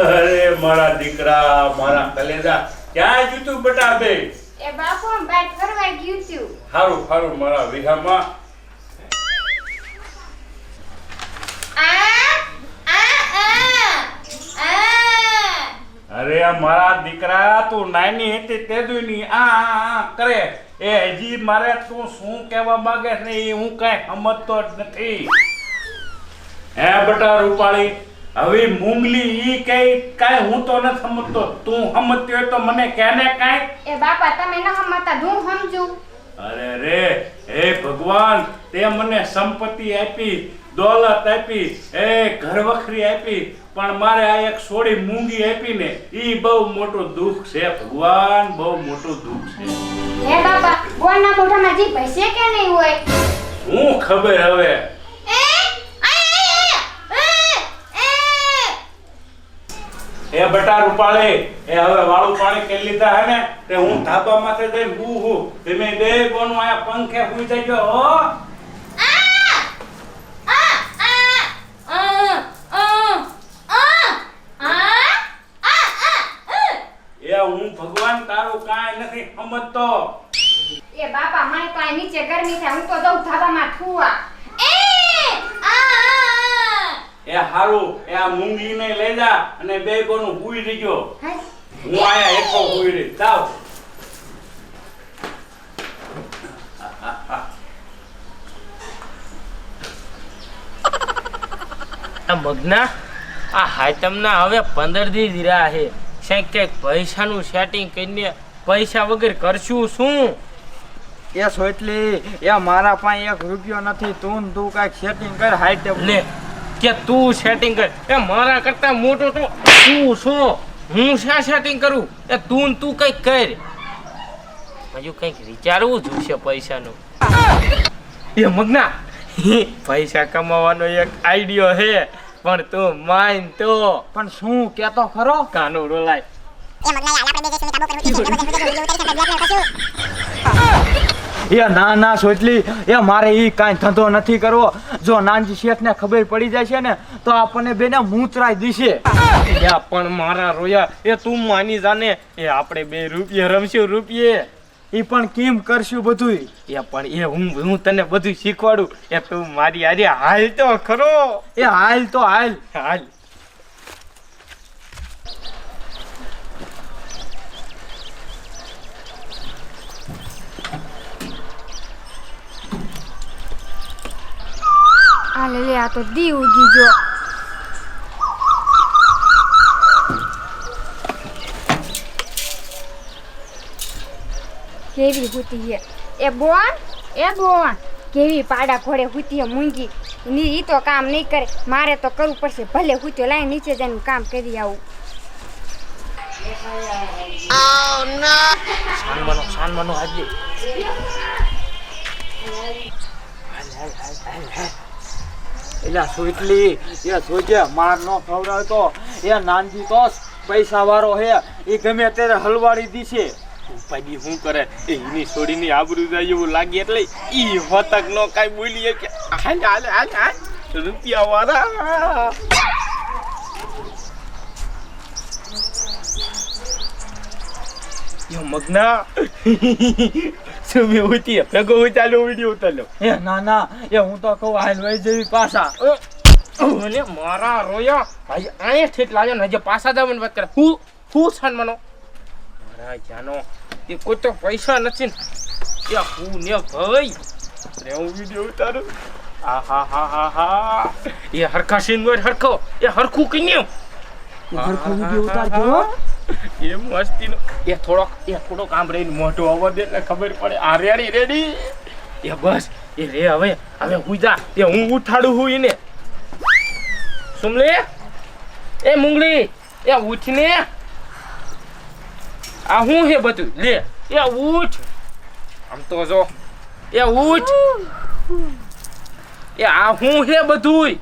અરે મારા દીકરા મારા કલેજા ક્યાં જૂતું બટા બે? એ બાપુ બહાર ફરવા ગયું છું. હારું હારું મારા વિહામાં. અરે મારા દીકરા તું નાની હતી તે દુની આ કરે. એ હજી મારે તું શું કહેવા માંગે છે ને એ હું કઈ સમજતો જ નથી. હે બટા રૂપાળી? હવે મૂંગલી ઈ કઈ કાઈ હું તો નથી સમજતો તું સમજતી હોય તો મને કેને કઈ? એ બાપા તમે ન સમજતા હું સમજુ અરે રે હે ભગવાન તે મને સંપત્તિ આપી દોલત આપી એ ઘરવખરી આપી પણ મારે આ એક સોડી મૂંગી આપી ને ઈ બહુ મોટું દુઃખ છે ભગવાન બહુ મોટું દુઃખ છે. હે બાપા કોના મોઢામાં જી ભસે કે નહીં હોય? હું ખબર હવે એ આ એ બટા રૂપાળે એ હવે વાળું પાણી કે લીધા હે ને, તે હું ધાબા માથે જઈને હું હું. તમે બે કોનું આયા પંખે હુઈ જજો હો? એ હું ભગવાન તારું કાંઈ નથી સમજતો એ બાપા મને તો આ નીચે ગરમી થાય હું તો જઉં ધાબામાં થુવા એ હારું એ આ મૂંગલીને લઈ જા અને બે કોનું હુઈ રહીજો હું આયા એકલો હુઈ રહી. આ મગના આ હાતમના હવે પંદર દી દીરા છે ક્યાંક ક્યાંક પૈસાનું સેટિંગ કરીને પૈસા વગર કરશું શું? એ સોટલી એ મારા પાસે એક રૂપિયો નથી. તું તું કાંઈક સેટિંગ કર હાઈટમ લે કે તું સેટિંગ કર. એ મારા કરતા મોટો તો તું છો. હું શા સેટિંગ કરું? એ તું ને તું કંઈક કર. હજુ કંઈક વિચારવું જોઈશે પૈસાનું. એ મગના પૈસા કમાવાનો એક આઈડિયો છે પણ તું માન તો. પણ શું કેતો ખરો? કાનો રોલાય. એ ના ના સોટલી એ મારે એ કાંઈ ધંધો નથી કરવો. જો નાનજી શેઠ ને ખબર પડી જાય છે ને તો આપણને બેને મૂંચરાઈ દીશે. એ પણ મારા રોયા એ તું માની જાને એ આપણે બે રૂપિયા રમશું રૂપિયે. એ પણ કેમ કરશું બધું એ પણ એ હું હું તને બધું શીખવાડું. એ તું મારી અરે હાલ તો ખરો. એ હાલ તો હાલ. હાલ. આ લે લે આ તો દી ઉગી ગયો. કેવી હુતી હે? એ બોન એ બોન. કેવી પાડા ઘોડે હુતી હે મૂંગી. ની ઈ તો કામ નહીં કરે. મારે તો કરવું પડશે. ભલે હુત્યો લાઈ નીચે જઈને કામ કરી આવું. હાજે એટલે સોટલી એ સોજે માર નો ખવડાવ તો એ નાનજી તો પૈસા વાળો હે, એ ગમે ત્યારે હલવાડી દીશે ઉપાડી શું કરે? એ એની છોડીની આબરૂ જાય એવું લાગે એટલે ઈ હોતક નો કાઈ બોલી કે હાલ હાલ હાલ રૂપિયા વાળા. મગના. સુમી ઉતી ભેગો હોય ચાલો વીડિયો ઉતાર્યો. એ ના ના, એ હું તો કહું હાલ વહી જેવી પાછા. ઓલે મારા રોયા. ભાઈ, આય ઠેઠ લાજો ને જે પાછા જવાની વાત કરે. હું હું છન મનો? મારા જાનો તે કોઈ તો પૈસા નથી ને. એ હું ને ભાઈ. રે હું વિડિયો ઉતારું. આ, હા હા હા હા. એ હરખા સીન હરખો. એ હરખું કન્યો હરખો વીડિયો ઉતારજો. એ મસ્તીનો એ થોડોક એ થોડોક આમ રહીને મોટો અવાજ એટલે ખબર પડે આ રેડી એ બસ, એ રે હવે હવે હું જા, તે હું ઉઠાડું હું એને. સુમલી, એ મુંગળી, એ ઉઠને. આ હું હે બધું? લે, એ ઉઠ. આમ તો જો. એ ઉઠ. એ આ હું હે બધુંય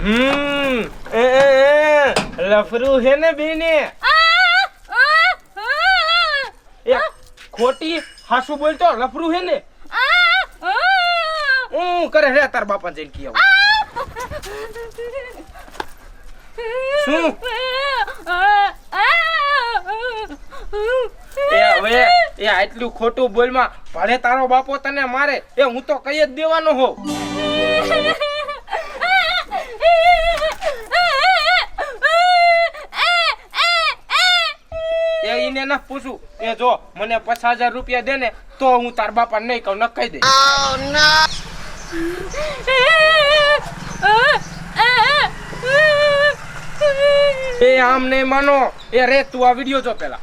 હમ એ એ લફરું હે ને બેને? એ ખોટી હાસુ બોલતો, લફરું હે ને? હું કરે રે તાર બાપા જઈને કી શું? એ હવે એ આટલું ખોટું બોલમાં ભલે તારો બાપો તને મારે, એ હું તો કઈ જ દેવાનો હો ના પૂછું એ જો મને પચાસ હજાર રૂપિયા દે ને તો હું તાર બાપા નહીં કહું ન કહી દે. એ આમ નહીં માનો એ રે તું આ વીડિયો જો પેલા.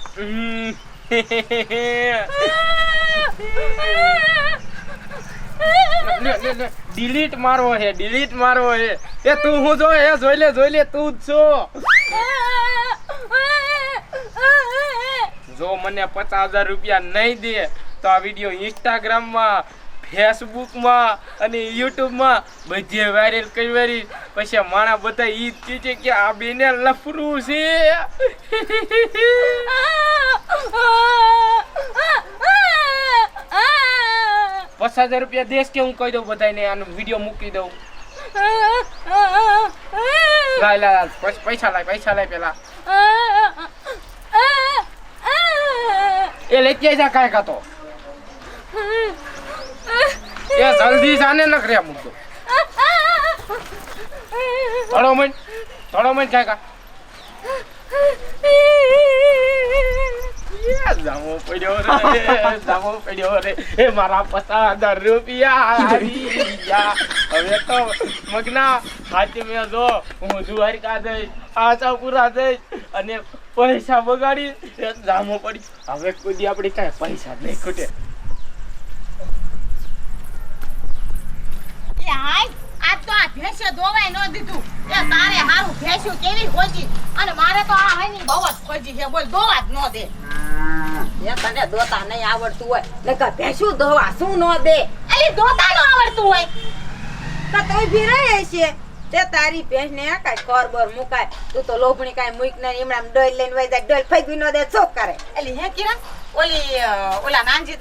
ડિલીટ મારવો હે ડિલીટ મારવો હે એ તું હું જો એ જોઈ લે જોઈ લે તું જ છો જો મને પચાસ હજાર રૂપિયા નહીં દે, તો આ વીડિયો ઇન્સ્ટાગ્રામમાં ફેસબુકમાં અને યુટ્યુબમાં બધે વાયરલ કરી પછી માણા બધા ઈ જ છે કે આ બેને લફરું છે. પચાસ હજાર રૂપિયા દેશ કે હું કહી દઉં બધાને આનો વીડિયો મૂકી દઉં. લાય લાય, પૈસા લાય પૈસા લાય પેલા. એ લેતી જા કાંઈ કાતો. એ જલ્દી જાને ન મુદ્દો. થોડો મન થોડો મન કાંઈ કા જામો પડ્યો રે, જામો પડ્યો રે. એ મારા પચાસ રૂપિયા આવી ગયા. હવે તો મગના હાથ મેં જો હું દ્વારકા જઈશ આશાપુરા જઈશ અને પૈસા બગાડી જામો પડી. હવે કોઈ આપણે કાંઈ પૈસા નહીં ખૂટે. ભેંસે દોવાય ન દીધું. એ તારે હારું ભેંસ્યું કેવી ખોજી? અને મારે તો આ હની બહુ જ ખોજી છે બોલ ધોવા જ ન દે. એ તને દોતા નહીં આવડતું હોય. નકર ભેંસું ધોવા શું નો દે? અલી દોતા ન આવડતું હોય. તો તોય ભી રહે છે તે તારી ભેંસ ને કાંઈ ખર બર મુકાય. તું તો લોભણી કાંઈ મૂક ને એમણા ડોલ લઈને વઈ જાય. ડોલ ફેંકવી નો દે શું કરે? એટલે હે કિરણ ઓલી ઓલા નાનજી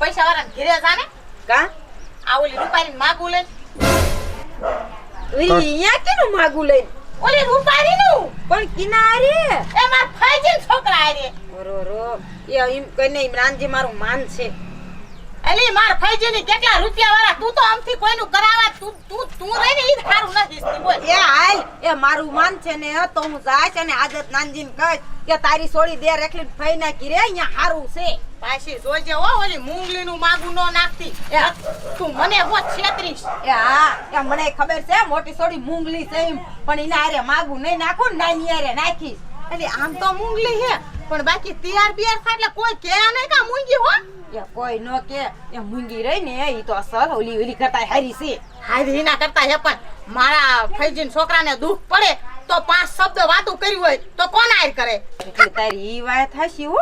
પૈસા વાળા ઘેરે જાને? કા? આ ઓલી રૂપારી માગું લઈને. ઈ અહીંયા કેનું માગું લઈને? ઓલી રૂપારી નું પણ કિનારે? એ માર ફાઈજી છોકરા આરે રો રો એ એમ કઈને ઇમરાનજી મારું માન છે. અલી માર ફાઈજી ની કેટલા રૂપિયા વાળા તું તો આમથી કોઈનું કરાવા તું તું તું રહીને ઈ સારું નથી બોલ. એ હાલ એ મારું માન છે ને તો હું જાઈશ અને આદત નાનજીને કહીશ કે તારી સોળી દે રેખલી ફઈ નાખી રે અહીંયા હારું છે. પાછી જોજે હો ઓલી મૂંગલી નું માગું ન નાખતી. તું મને હો છેતરીશ. એ હા એ મને ખબર છે મોટી સોડી મૂંગલી છે એમ. પણ એના હારે માગું નહીં નાખું નાની હારે નાખીશ. એટલે આમ તો મૂંગલી હે પણ બાકી તૈયાર બિયાર થાય એટલે કોઈ કે નહીં કા મૂંગી હો. એ કોઈ ન કે. એ મૂંગી રહી ને એ તો અસલ ઓલી ઓલી કરતા હારી છે. હારી ના કરતા હે પણ મારા ફૈજીન છોકરાને દુઃખ પડે તો પાંચ શબ્દ વાતો કરી હોય તો કોણ આર કરે? એટલે તારી ઈ વાત હાશી હો.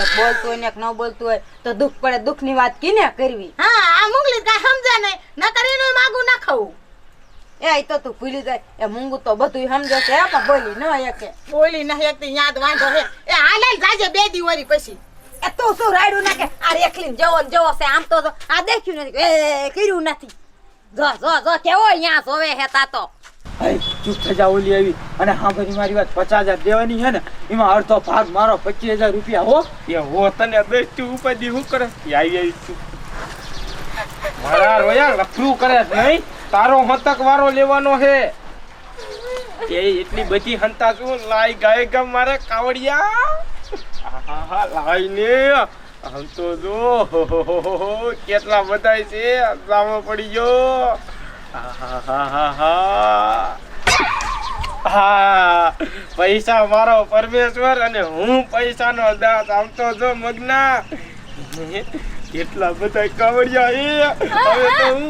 એક બોલતું હોય ને એક ન બોલતું હોય તો દુઃખ પડે દુઃખની વાત કીને કરવી? હા આ મૂંગલી કાંઈ સમજે નહીં. ન કરીને માગું ના ખાવું. એ ઈ તો તું ભૂલી જાય. એ મૂંગું તો બધું સમજે છે પણ બોલી ન હકે બોલી ન એકથી યાદ વાંધો હે. એ હાલ જાજે બે દી વરી પછી. એ તું શું રાયડું નાખે? આ રેખલીન જવો ને જવો છે. આમ તો આ દેખ્યું નથી. એ કર્યું નથી. જો જો જો કેવો અહીંયા જોવે હે તા તો. ચૂપ થઈ જા ઓલી આવી. અને હા ભરી મારી વાત પચાસ હજાર દેવાની છે ને એમાં અડધો ભાગ મારો પચીસ હજાર રૂપિયા હો. એ હો તને દસ્તી ઉપાધી હું કરે? આવી આવી ચૂપ મારા રોયા લફરું કરે નહીં. તારો હંતક વારો લેવાનો હે. એ એટલી બધી હંતા છું લાઈ ગાય ગમ મારે કાવડિયા. લાઈ ને. આમ તો જો કેટલા બધા છે સામો પડી ગયો. હા, પૈસા મારો પરમેશ્વર અને હું પૈસાનો દાસ. આમ તો જો, મગના. કેટલા બધા કાવડિયા એ હવે તો હું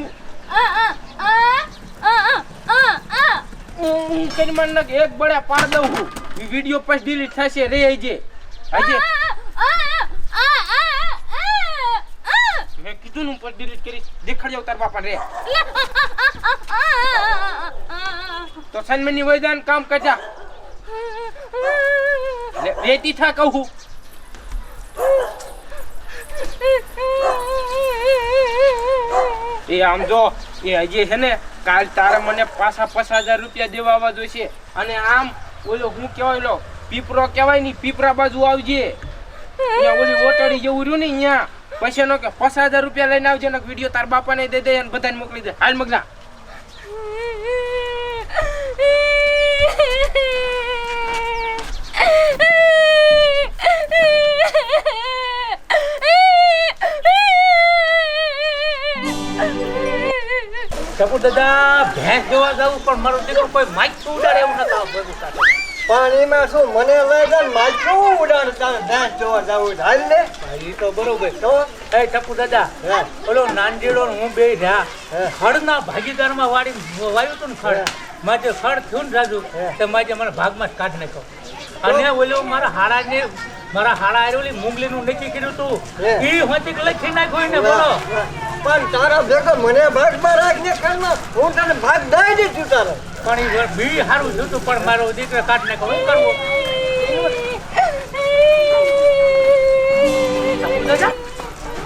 હું કરી મને એક બળે પાડ દઉં હું. વીડિયો પછી ડિલીટ થશે રે આજે આજે મેં કીધું ને પર ડિલીટ કરી. દેખાડ જાવ તાર બાપા રે. તો સન્મની વૈદાન કામ કરજા. રેતી થા કહું એ આમ જો, એ હજી છે ને કાલ તારે મને પાછા પચાસ હજાર રૂપિયા દેવા આવવા જોઈશે. અને આમ ઓલો હું કેવાય લો પીપરો કેવાયની પીપરા બાજુ આવજે. ઓલી ઓટડી જેવું રહ્યું ને અહીંયા. પછી નો કે પચાસ હજાર રૂપિયા લઈને આવજે ને વીડિયો તાર બાપાને દે દે અને બધાને મોકલી દે. હાલ મગના. ટપુ દાદા ભેંસ જોવા જવું પણ મારો દીકરો કોઈ તો ઉડાડે એવું નતા પાણીમાં શું મને લઈ જાય મારે ઉડાડ તારે ભેંસ જોવા જવું. હાલ ને? એ તો બરોબર તો એ ટપુ દાદા. ઓલો નાનજીડો ને હું બે રહ્યા. ખડના ભાગીદારમાં વાળી વાયું તું ને ખડ? માજે ખડ થયું ને રાજુ તો મારે મને ભાગમાં જ કાઢી નાખ્યો. અને ઓલો મારા હાડાને મારા હાડા આરેલી મુંગલીનું નક્કી કર્યું તું. હે. એ હોતી લખી નાખ્યું ને બોલો. પણ તારા ભેગો મને ભાગમાં રાખને કર્મ હું તને ભાગ દઈ દીધું તારે. પણ એ બી સારું જોતું પણ મારો દીકરો કાટ ને શું કરવું?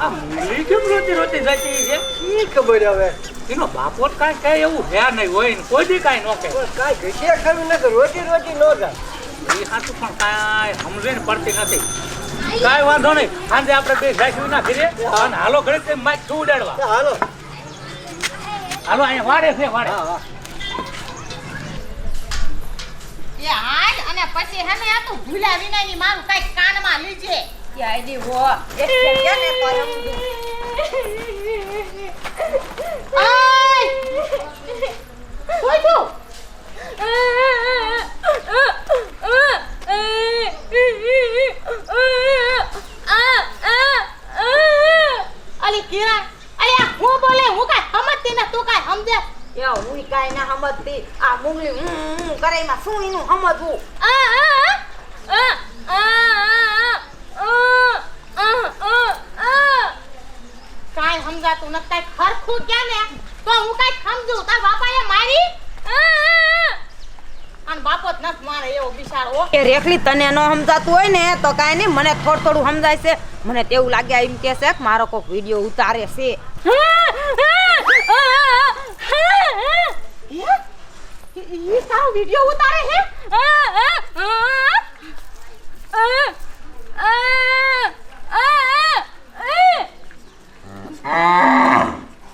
આ મૂંગલી કેમ રોતી રોતી જતી છે? ઈ ખબર હવે. એનો બાપો કાંઈ કાંઈ એવું હે નહીં હોય ને કોઈ દી કાંઈ ન કહે. કાંઈ ઘટે ખાવી નથી રોટી રોટી ન જાય. એ સાચું પણ કાંઈ સમજે ને પડતી નથી કાંઈ વાંધો નહીં સાંજે આપણે બે જાશું ના ફીરે અને હાલો ઘરે તે માઇક શું ઉડાડવા હાલો હાલો અહીંયા વાડે છે વાડે એ હાલ અને પછી હે ને આ તું ભૂલ્યા વિનાની મારું કંઈક કાનમાં લીજે કે આઈડી હો એક કે ને તો આય કોઈ તું અલી કિરણ અલી આ હું બોલે હું કાઈ સમજતી ને તું કાઈ સમજે? એ હું કાઈ ના સમજતી. આ મુંગલી હું કરે એમાં શું એનું સમજવું? કાઈ સમજાતું ન કાઈ ખરખું કે ને તો હું કાઈ સમજુ. તાર બાપાએ મારી? અને બાપો જ નથી મારે એવો બિચારો એ રેખલી તને ન સમજાતું હોય ને તો કાંઈ નહીં મને થોડું થોડું સમજાય છે. મને તેવું લાગે એમ કે છે કે મારો કોઈક વીડિયો ઉતારે છે. ઈ તારો વિડિયો ઉતારે હે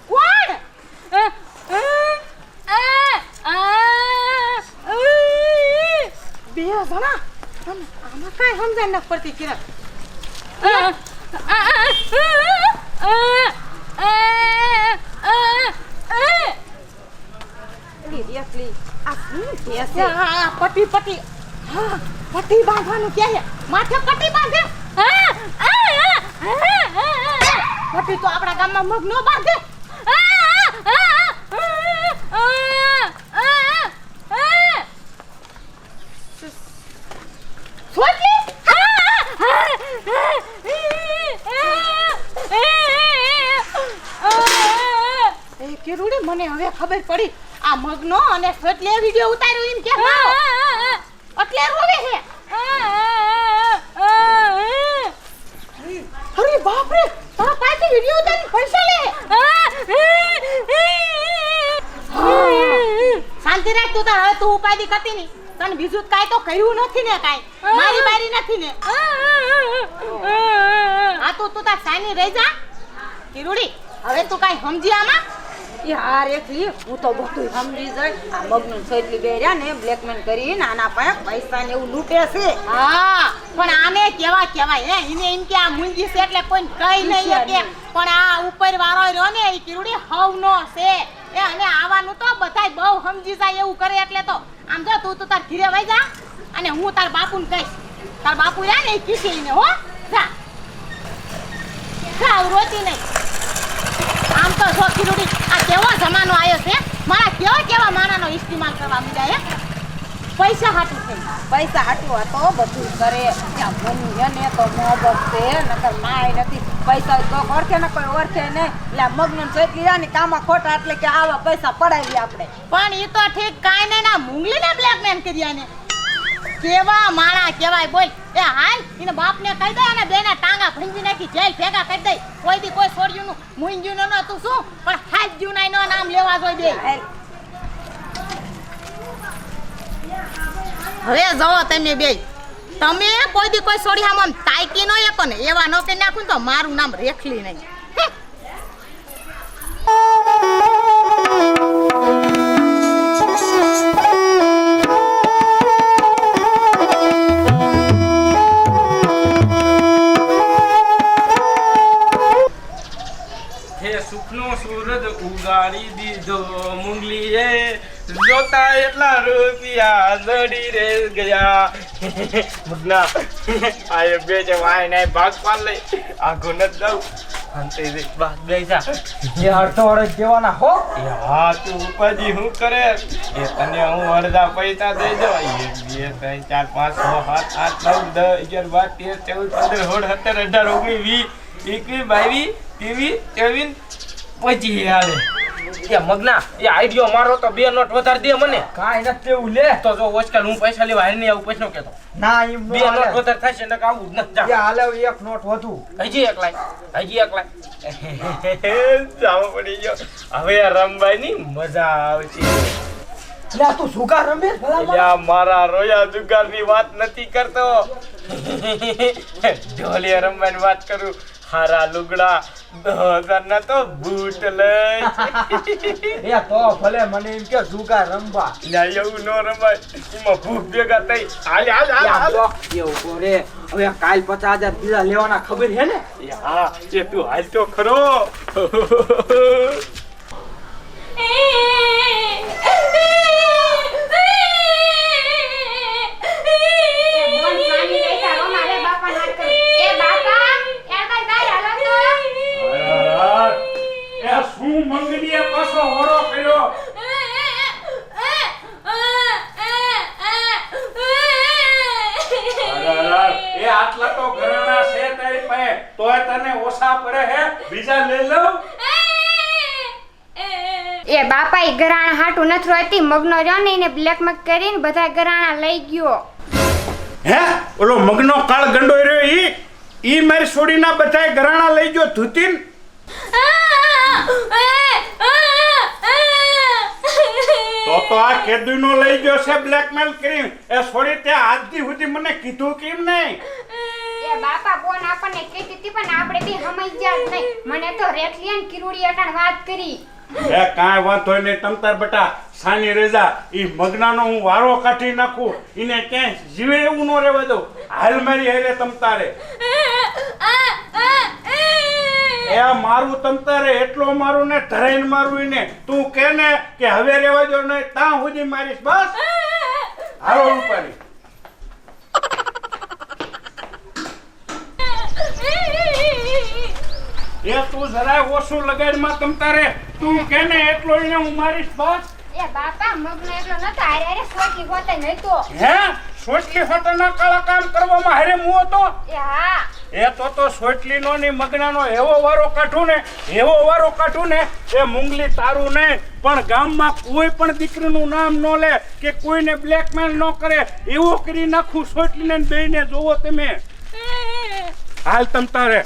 કોણ બે જણા આમ- આમાં એલી આ શું કે છે હા પટી પટી હા પટી બાંધવાનું કે છે માથે પટી બાંધે પટી તો આપણા ગામમાં મગ નો બાંધે સોચી મને હવે ખબર પડી આ મગનો અને એટલે વિડિયો ઉતાર્યો એમ કે મારો એટલે રોવે છે અરે બાપ રે તારા પાસે વિડિયો ઉતારી પૈસા લે શાંતિ રાખ તું તાર હવે તું ઉપાધિ કરતી નહીં તને બીજું કાંઈ તો કર્યું નથી ને કાંઈ મારી બારી નથી ને હા તો તું તાર સાની રહી જા કિરુડી હવે તું કાંઈ સમજી આમાં યાર એકલી. હું તો બધું સમજી જાય. આ મગનું છેટલી બે રહ્યા ને બ્લેકમેલ કરી આના પાસે પૈસા ને એવું લૂંટે છે. હા પણ આને કેવા કેવાય હે? એને એમ કે આ મૂંગી છે એટલે કોઈ કઈ નહીં કે પણ આ ઉપર વાળો રહ્યો ને એ કીરુડી હવનો છે. એ અને આવાનું તો બધાય બહુ સમજી જાય એવું કરે એટલે તો. આમ જો તું તો તાર ઘીરે વઈ જા અને હું તાર બાપુને કહીશ. તાર બાપુ રહ્યા ને એ કીધી ને હો જા. જા રોતી નહીં. આમ તો સોખી રૂડી આ કેવો જમાનો આવ્યો છે? મારા કેવા કેવા માણાનો ઇસ્તેમાલ કરવા મીડા પૈસા હાટું થઈ પૈસા હાટું હતો બધું કરે. ત્યાં મમ્મી છે ને તો મોહબત છે નકર માય નથી. પૈસા તો ઓળખે ને કોઈ ઓળખે ને એટલે મગ્ન છેટલી રહ્યા ને કામાં ખોટા એટલે કે આવા પૈસા પડાવી આપણે. પણ એ તો ઠીક કાંઈ નહીં ના મૂંગલીને બ્લેકમેલ કર્યા ને. કેવા માણા કેવાય બોલ. એ હાલ, એને બાપને કહી દે અને બેના ટાંગા ભંજી નાખી જેલ ભેગા કરી દે. કોઈ દી કોઈ છોડ્યું નું મૂંગ્યું ન તું શું? પણ હાથ જુનાઈ નો નામ લેવા જોઈ દે. હવે જવો તમે બે. તમે કોઈ દી કોઈ છોડી આમ તાયકી નો એકો ને એવા નો કે નાખું તો મારું નામ રેખલી નહીં. જોતા એટલા રૂપિયા દડી રે ગયા. મુગના આય બે છે વાય ને ભાગ પાલ લઈ. ગુણ જ દઉં. અંતે રે બાદ બેસા એ અડધો અડધ દેવાના હો. હા તું ઉપાજી હું કરે? એ તને હું અડધા પૈસા દઈ દો એક બે ત્રણ ચાર પાંચ છ સાત આઠ નવ દસ અગિયાર બાર તેર ચૌદ પંદર સોળ સત્તર અઢાર ઓગણીસ વીસ એકવીસ બાવીસ ત્રેવીસ ચોવીસ પચીસ હાલે એ મગના એ આઈડિયો મારો તો બે નોટ વધારે દે મને. કાઈ નથી તેવું લે. તો જો આજકાલ હું પૈસા લેવા હાલ નહીં આવું પૈસા કેતો. ના એમ બે નોટ વધારે થશે ને આવું જ નથી એ જા હાલે એક નોટ વધુ. હજી એક લાય હજી એક લાય જાવ પડી ગયો. હવે આ રમવાની ની મજા આવશે લે તું સુગા રમે ભલા મારા રોયા જુગારની વાત નથી કરતો. ઢોલિયા રમવાની વાત કરું. હારા લુગડા હજાર તો બૂટ લઈ એ તો ભલે મને એમ કે જુગા રમવા. લ્યા એવું નો રમાય. એમાં ભૂખ ભેગા થઈ. હાલ હાલ હાલ એવું કરે હવે કાલ પચાસ હજાર બીજા લેવાના ખબર છે ને? એ હા એ તું હાલ તો ખરો. બાપા નાટ કરે એ બાપા એ ભાઈ બાય હાલો તો એ શું મંગનીએ પાછો હોરો કર્યો એ આટલા તો ઘરેણા છે તારી પાસે. તોય તને ઓછા પડે હે? બીજા લઈ લઉં? એ બાપા ઈ ગરાણા હાટું નથી રોતી મગનો રહ્યો ને એને બ્લેકમેલ કરીને બધા ગરાણા લઈ ગયો. હે? ઓલો મગનો કાળ ગંડો રહ્યો ઈ? ઈ મારી છોડીના બધાય ઘરાણા લઈ ગયો ધૂતીન. તો તો આ કેદુનો લઈ ગયો છે બ્લેકમેલ કરી એ છોડી તે આજથી સુધી મને કીધું કેમ નહીં? એ બાપા બોન આપણને કહેતી હતી પણ આપણે બી સમજ્યા જ નહીં. મને તો રેખલી અને કિરુડી અટાણ વાત કરી. એ કાંઈ વાંધો નહીં તમતાર બટા. સાની રજા ઈ મગનાનો હું વારો કાઢી નાખું. ઈને ક્યાંય જીવે એવું ન રહેવા દઉં. હાલ મારી હેરે તમતારે. એ મારું તંતર એટલો મારું ને ધરાઈને મારું ને તું કે ને કે હવે રેવા જો ને ત્યાં સુધી મારીશ બસ? હાલો રૂપાલી. એ તું જરાય ઓછું લગાડમાં તમતારે તું કે ને એટલો એને હું મારીશ બસ? એ બાપા મગનો એટલો નતો. અરે હારે સોટી હોતે નતો હે? સોટલી હોટલના કાળા કામ કરવામાં હારે મુ હતો? એ હા. એ તો તો સોટલીનો ની મગનાનો એવો વારો કાઢું ને એવો વારો કાઢું ને એ મુંગલી તારું નહીં પણ ગામમાં કોઈ પણ દીકરીનું નામ ન લે કે કોઈને બ્લેકમેલ ન કરે એવું કરી નાખું સોટલીને બેને જોવો તમે. હાલ તમ તારે.